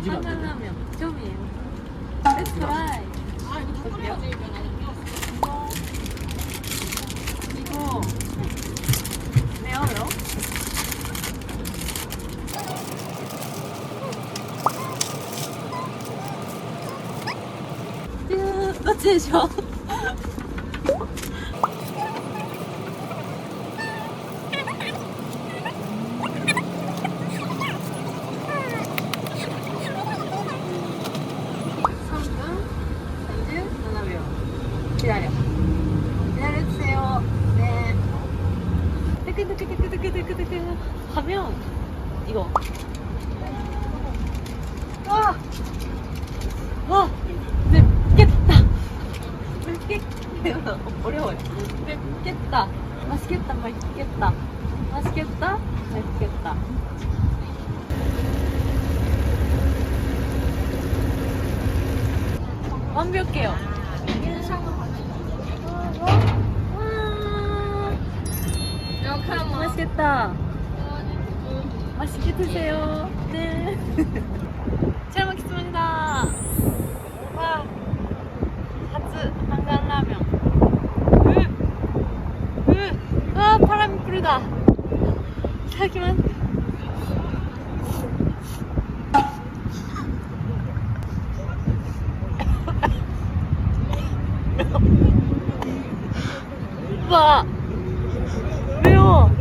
뒤집어 안 돼. 한라면 점이에요. Let's try. 아 이거 턱걸이야지 이거 나는 이거 매워요? 제셔. 이제 기다려. 기다려주세요. 네. 뜨끈뜨끈뜨끈뜨끈뜨끈 하면 이거. 와! 와! 맵겠다. 맵겠다. 어려워요. 맵겠다. 맛있겠다. 맛있겠다. 맛있겠다. 맛있겠다. 완벽해요. 이렇게 맛있겠다. 맛있게 드세요. 네. 잘 먹겠습니다. 와, 하츠 한강라면. 으, 으, 아 바람이 부르다. 자기만. 와, 매워.